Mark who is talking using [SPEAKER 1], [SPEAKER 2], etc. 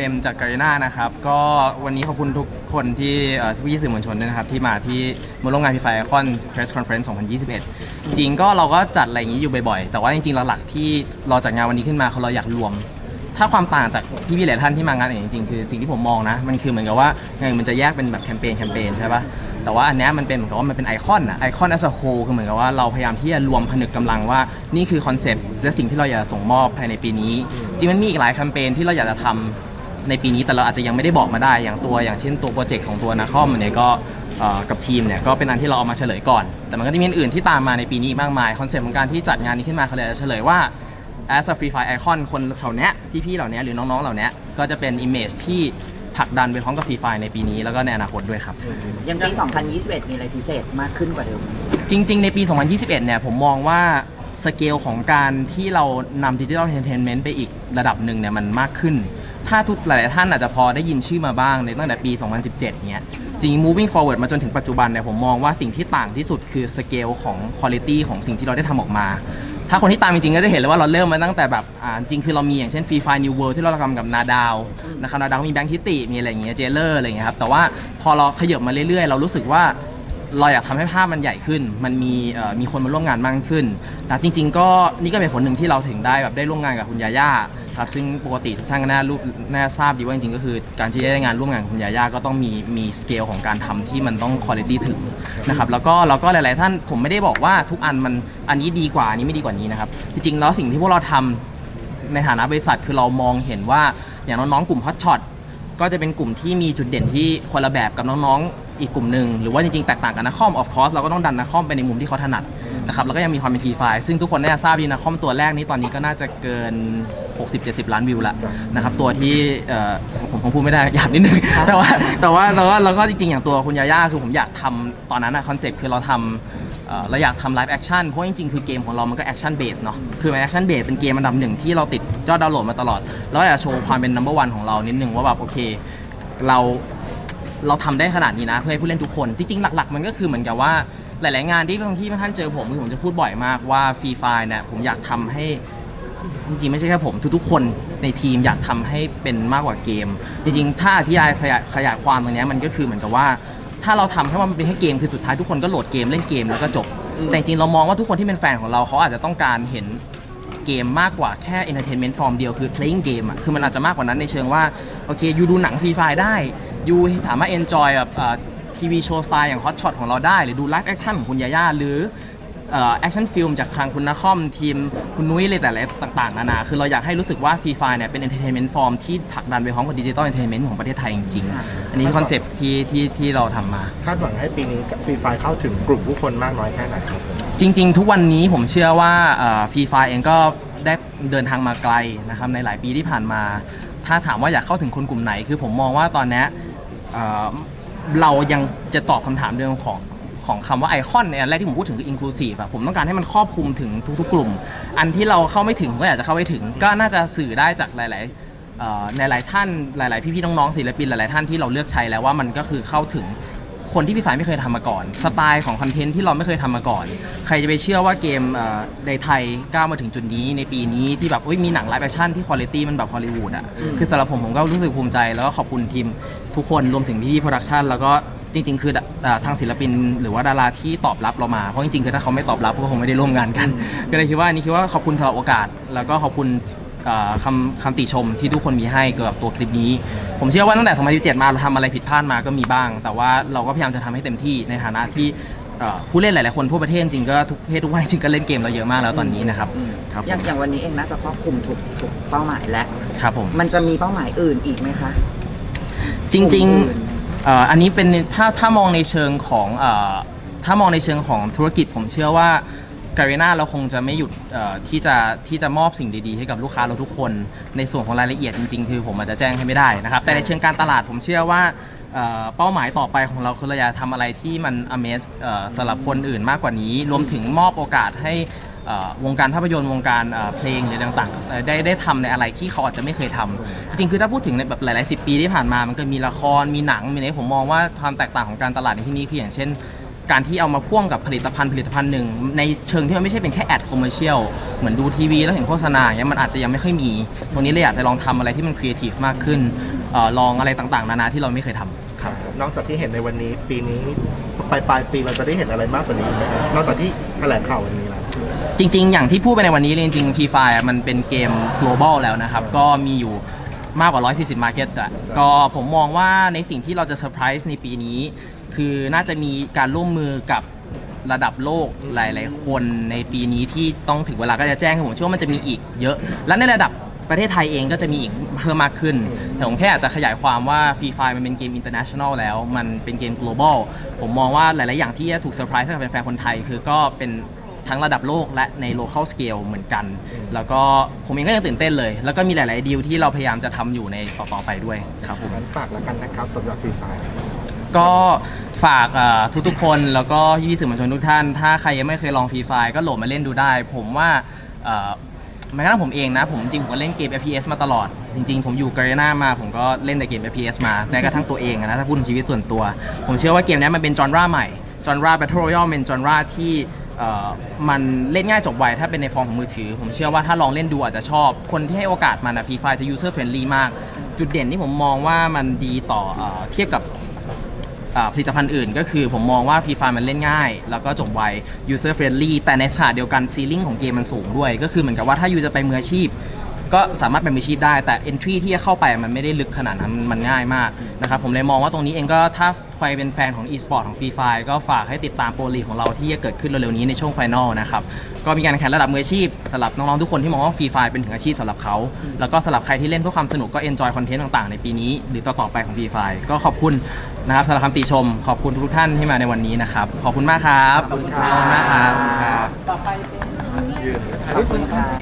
[SPEAKER 1] เอ็มจากการีนานะครับ ก็วันนี้ขอบคุณทุกคนที่เอ่อพี่สื่อมวลชนด้วยนะครับ ที่มาที่มาร่วมงานพีไฟไอคอน Press Conference 2021 จริงก็เราก็จัดอะไรอย่างนี้อยู่บ่อยๆ แต่ว่าจริงๆหลักๆที่เราจัดงานวันนี้ขึ้นมาคือเราอยากรวม ถ้าความต่างจากพี่ๆหลายท่านที่มางานอื่นจริงๆ คือสิ่งที่ผมมองนะ มันคือเหมือนกับว่างานมันจะแยกเป็นแบบแคมเปญแคมเปญใช่ปะแต่ว่าอันนี้มันเป็นเหมือนกับว่ามันเป็นไอคอนอะไอคอน as a whole คือเหมือนกับว่าเราพยายามที่จะรวมผนึกกำลังว่า นี่คือคอนเซปต์และสิ่งที่เราอยากส่งมอบภายในปีนี้ จริงมันมีอีกหลายแคมเปญที่เราอยากจะทำ ในปีนี้แต่เราอาจจะยังไม่ได้บอกมาได้อย่างตัว อย่างเช่นตัวโปรเจกต์ของตัวนาคอมเนี่ยก็เอ่อกับทีมเนี่ยก็เป็นอันที่เราเอามาเฉลยก่อน แต่มันก็จะมีอันอื่นที่ตามมาในปีนี้อีกมากมายคอนเซปต์ของการที่จัดงานนี้ขึ้นมาเขาเลยจะเฉลยว่า as a free fire icon คนเหล่าเนี้ยพี่ๆเหล่าเนี้ยหรือน้องๆเหล่าเนี้ยก็จะเป็น image ที่ผลักดันไปพร้อมกับ free fire ในปีนี้แล้วก็ในอนาคตด้วยครับ
[SPEAKER 2] ยังปี 2021 มีอะไรพิเศษมากขึ้นกว่าเดิมไหม
[SPEAKER 1] จริง ๆ ในปี 2021 เนี่ย ผมมองว่าสเกลของการที่เรานำดิจิทัลเอนเตอร์เทนเมนต์ไปอีกระดับหนึ่งเนี่ย มันมากขึ้น ถ้าทุกหลายๆท่านอาจจะพอได้ยินชื่อมาบ้างในตั้งแต่ปี 2017เนี่ยจริง moving forward มาจนถึงปัจจุบันเนี่ยผมมองว่าสิ่งที่ต่างที่สุดคือสเกลของ quality ของสิ่งที่เราได้ทำออกมา ถ้าคนที่ตามจริงๆก็จะเห็นเลยว่าเราเริ่มมาตั้งแต่แบบอ่าจริงคือเรามีอย่างเช่น Free Fire New World ที่เราทำกับนาดาวนะครับนาดาวมีแบงค์ทิติมีอะไรอย่างเงี้ยเจเลอร์อะไรอย่างเงี้ยครับแต่ว่าพอเราขยับมาเรื่อยๆ เรารู้สึกว่า เราอยากทำให้ภาพมันใหญ่ขึ้น มันมีมีคนมาร่วมงานมากขึ้นนะจริง ๆ ก็นี่ก็เป็นผลหนึ่งที่เราถึงได้แบบได้ร่วมงานกับคุณยาย่าครับซึ่งปกติทุกท่านก็น่ารู้น่าทราบดีว่าจริงๆก็คือ การที่ได้งานร่วมงานกับคุณยาย่าก็ต้องมีมีสเกลของการทำที่มันต้องคุณภาพถึงนะครับแล้วก็แล้วก็หลาย ๆ ท่านผมไม่ได้บอกว่าทุกอันมันอันนี้ดีกว่าอันนี้ไม่ดีกว่านี้นะครับจริง ๆ แล้วสิ่งที่พวกเราทำในฐานะบริษัทคือเรามองเห็นว่าอย่างน้องๆกลุ่มฮอตช็อตก็จะเป็นกลุ่มที่มีจุดเด่นที่คนละแบบกับน้องๆ อีกกลุ่มหนึ่งหรือว่าจริงๆแตกต่างกันนะคอม of course เราก็ต้องดันนะคอมไปในมุมที่เขาถนัดนะครับแล้วก็ยังมีความเป็นฟรีไฟซึ่งทุกคนน่าจะทราบดีนะคอมตัวแรกนี้ตอนนี้ก็น่าจะเกิน 60-70 ล้านวิวล้วนะครับตัวที่เอ่อผมคงพูดไม่ได้หยาบนิดนึง แต่ว่าแต่ว่าแต่ว่าเราก็จริงๆ อย่างตัวคุณยาย่าคือผมอยากทำตอนนั้นอะคอนเซ็ปต์คือเราทำเอ่อเราอยากทำไลฟ์แอคชั่นเพราะจริงๆ คือเกมของเรามันก็แอคชั่นเบสเนาะคือมันแอคชั่นเบสเป็นเกมอันดับหนึ่งที่เราติดยอดดาวน์โหลดมาตลอด แล้วอยากโชว์ความเป็นนัมเบอร์วันของเรานิดนึงว่าแบบโอเค เรา เราทำได้ขนาดนี้นะ เพื่อให้ผู้เล่นทุกคนจริงๆหลัก ๆ มันก็คือเหมือนกับว่าหลาย ๆ งานที่บางที่ท่านเจอผมคือผมจะพูดบ่อยมากว่าฟรีไฟเนี่ยผมอยากทำให้จริงๆ ไม่ใช่แค่ผมทุกๆ คนในทีมอยากทำให้เป็นมากกว่าเกม จริงๆ ถ้าอธิบายขยายขยายความตรงนี้มันก็คือเหมือนกับว่า ถ้าเราทำให้ว่ามันเป็นแค่เกมคือสุดท้ายทุกคนก็โหลดเกมเล่นเกมแล้วก็จบ แต่จริงเรามองว่าทุกคนที่เป็นแฟนของเราเขาอาจจะต้องการเห็นเกมมากกว่าแค่ entertainment form เดียวคือ playing game อะคือมันอาจจะมากกว่านั้นในเชิงว่าโอเคยูดูหนังฟรีไฟได้ ยูสามารถ enjoy แบบทีวีโชว์สไตล์อย่าง hot shot ของเราได้ หรือดู live action ของคุณยาย่าหรือแอคชั่นฟิล์มจากทางคุณนครทีมคุณนุ้ยเลยแต่ละต่างๆนานาคือเราอยากให้รู้สึกว่าฟรีไฟเนี่ยเป็นเอนเตอร์เทนเมนต์ฟอร์มที่ผลักดันไปพร้อมกับดิจิตอลเอนเตอร์เทนเมนต์ของประเทศไทยจริงๆ อันนี้คอนเซปต์ที่ที่ที่เราทำมา
[SPEAKER 3] คาดหวังให้ปีนี้ฟรีไฟเข้าถึงกลุ่มผู้คนมากน้อยแค่ไหนครับผม
[SPEAKER 1] จริง ๆ ทุกวันนี้ผมเชื่อว่าฟรีไฟเองก็ได้เดินทางมาไกลนะครับในหลายปีที่ผ่านมา ถ้าถามว่าอยากเข้าถึงคนกลุ่มไหน คือผมมองว่าตอนเนี้ย เรายังจะตอบคำถามเดิมของของคำว่าไอคอนเนี่ยแรกที่ผมพูดถึงคือ inclusive อะผมต้องการให้มันครอบคลุมถึงทุกๆ กลุ่ม อันที่เราเข้าไม่ถึงก็อยากจะเข้าไปถึง ก็น่าจะสื่อได้จากหลายๆในหลายๆท่านหลาย ๆ พี่ๆน้องๆศิลปินหลายๆท่านที่เราเลือกใช้แล้วว่ามันก็คือเข้าถึง คนที่พี่ฝ่ายไม่เคยทำมาก่อน สไตล์ของคอนเทนต์ที่เราไม่เคยทำมาก่อน ใครจะไปเชื่อว่าเกมเอ่อในไทยก้าวมาถึงจุดนี้ในปีนี้ที่แบบอุ๊ยมีหนังไลฟ์แอคชั่นที่คุณภาพมันแบบฮอลลีวูดอะคือสำหรับผมผมก็รู้สึกภูมิใจ แล้วก็ขอบคุณทีมทุกคนรวมถึงพี่ๆโปรดักชันแล้วก็จริงๆ คือเอ่อทางศิลปินหรือว่าดาราที่ตอบรับเรามา เพราะจริงๆ คือถ้าเขาไม่ตอบรับก็คงไม่ได้ร่วมงานกัน ก็เลยคิดว่าอันนี้คิดว่าขอบคุณสำหรับโอกาส แล้วก็ขอบคุณเอ่อ คำคำติชมที่ทุกคนมีให้เกี่ยวกับตัวคลิปนี้ ผมเชื่อว่าตั้งแต่ 2017 มาเราทำอะไรผิดพลาดมาก็มีบ้าง แต่ว่าเราก็พยายามจะทำให้เต็มที่ในฐานะที่เอ่อผู้เล่นหลาย ๆ คนทั่วประเทศจริงๆก็ทุกเพศทุกวัยจริงๆก็เล่นเกมเราเยอะมากแล้วตอนนี้นะครับครับ
[SPEAKER 2] อย่างอย่างวันนี้เองน่าจะครอบคลุมทุกทุกเป้าหมายแล้ว
[SPEAKER 1] ครับผม
[SPEAKER 2] มันจะมีเป้าหมายอื่นอีกไหมคะ
[SPEAKER 1] จริง
[SPEAKER 2] กลุ่มอื่น
[SPEAKER 1] ๆเอ่ออันนี้เป็นถ้าถ้ามองในเชิงของเอ่อถ้ามองในเชิงของธุรกิจผมเชื่อว่า การีนาเราคงจะไม่หยุดที่จะที่จะมอบสิ่งดีๆ ให้กับลูกค้าเราทุกคน ในส่วนของรายละเอียดจริงๆ คือผมอาจจะแจ้งให้ไม่ได้นะครับ แต่ในเชิงการตลาดผมเชื่อว่าเป้าหมายต่อไปของเราคือเราอยากทำอะไรที่มัน amaze เอ่อสำหรับคนอื่นมากกว่านี้ รวมถึงมอบโอกาสให้วงการภาพยนตร์วงการเพลงหรือต่างๆ ได้ได้ทำในอะไรที่เขาอาจจะไม่เคยทำจริงๆคือถ้าพูดถึงในแบบหลายๆสิบปีที่ผ่านมามันก็มีละครมีหนังมีอะไรผมมองว่าความแตกต่างของการตลาดในที่นี้คืออย่างเช่น การที่เอามาพ่วงกับผลิตภัณฑ์ผลิตภัณฑ์หนึ่ง ในเชิงที่มันไม่ใช่เป็นแค่แอดคอมเมอร์เชียลเหมือนดูทีวีแล้วเห็นโฆษณาอย่างเงี้ยมันอาจจะยังไม่ค่อยมี ตรงนี้เลยอยากจะลองทำอะไรที่มันครีเอทีฟมากขึ้นเอ่อลองอะไรต่างๆ นานาที่เราไม่เคยทำครับ
[SPEAKER 3] นอกจากที่เห็นในวันนี้ปีนี้ปลายปลายปีเราจะได้เห็นอะไรมากกว่านี้ไหมครับนอกจากที่แถลงข่าววันนี้แล้ว
[SPEAKER 1] จริงๆ อย่างที่พูดไปในวันนี้เลยจริงๆ Free Fire มันเป็นเกม global แล้วนะครับ ก็มีอยู่มากกว่า 140 market อะก็ผมมองว่าในสิ่งที่เราจะเซอร์ไพรส์ในปีนี้ คือน่าจะมีการร่วมมือกับระดับโลกหลาย ๆ คนในปีนี้ที่ต้องถึงเวลาก็จะแจ้งให้ผมเชื่อว่ามันจะมีอีกเยอะ และในระดับประเทศไทยเองก็จะมีอีกเพิ่มมากขึ้น แต่ผมแค่อาจจะขยายความว่า Free Fire มันเป็นเกม international แล้ว มันเป็นเกม global ผมมองว่าหลาย ๆ อย่างที่จะถูกเซอร์ไพรส์ให้กับแฟนๆคนไทย คือก็เป็นทั้งระดับโลกและใน local scale เหมือนกัน แล้วก็ผมเองก็ยังตื่นเต้นเลย แล้วก็มีหลาย ๆ ดีลที่เราพยายามจะทำอยู่ในต่อ ๆ ไปด้วยครับผม
[SPEAKER 3] งั้นฝากแล้วกันนะครับสำหรับฟรีไฟ
[SPEAKER 1] ก็ ฝากทุกๆคนแล้วก็พี่ๆสื่อมวลชนทุกท่าน ถ้าใครยังไม่เคยลองฟรีไฟก็โหลดมาเล่นดูได้ ผมว่าเอ่อแม้กระทั่งผมเองนะ ผมจริงผมก็เล่นเกม FPS มาตลอด จริง ๆ ผมอยู่กร a นามา ผมก็เล่นแต่เกม FPS มาแม้กระทั่งตัวเองอะนะถ้าพูดถึงชีวิตส่วนตัว ผมเชื่อว่าเกมนี้มันเป็นจอนราใหม่จอนรา Battle Royale เป็นจอนราที่เอ่อมันเล่นง่ายจบไวถ้าเป็นในฟอร์มของมือถือ ผมเชื่อว่าถ้าลองเล่นดูอาจจะชอบ คนที่ให้โอกาสมันนะฟรีไฟจะ user friendly มาก จุดเด่นที่ผมมองว่ามันดีต่อเอ่อเทียบกับ ผลิตภัณฑ์อื่น ก็คือผมมองว่าฟรีไฟมันเล่นง่าย แล้วก็จบไว user friendly แต่ในสถาเดียวกันซีลิ่งของเกมมันสูงด้วย ก็คือเหมือนกับว่าถ้ายูจะไปมืออาชีพ ก็สามารถเป็นมืออาชีพได้แต่ entry ที่จะเข้าไปมันไม่ได้ลึกขนาดนั้นมันมันง่ายมากนะครับผมเลยมองว่าตรงนี้เองก็ถ้าใครเป็นแฟนของ e-sport ของ Free Fire ก็ฝากให้ติดตามโปรลีของเราที่จะเกิดขึ้นเร็วๆนี้ในช่วงไฟนอลนะครับก็มีการแข่งระดับมืออาชีพสำหรับน้องๆทุกคนที่มองว่า Free Fire เป็นถึงอาชีพสำหรับเขา แล้วก็สำหรับใครที่เล่นเพื่อความสนุกก็ enjoy คอนเทนต์ต่างๆในปีนี้ หรือต่อๆไปของ Free Fire ก็ขอบคุณนะครับสำหรับคำติชม ขอบคุณทุกๆท่านที่มาในวันนี้นะครับขอบคุณมากครับ
[SPEAKER 2] ขอบคุณครับ
[SPEAKER 1] ขอบคุณมากครับ
[SPEAKER 2] ขอบคุณค่ะ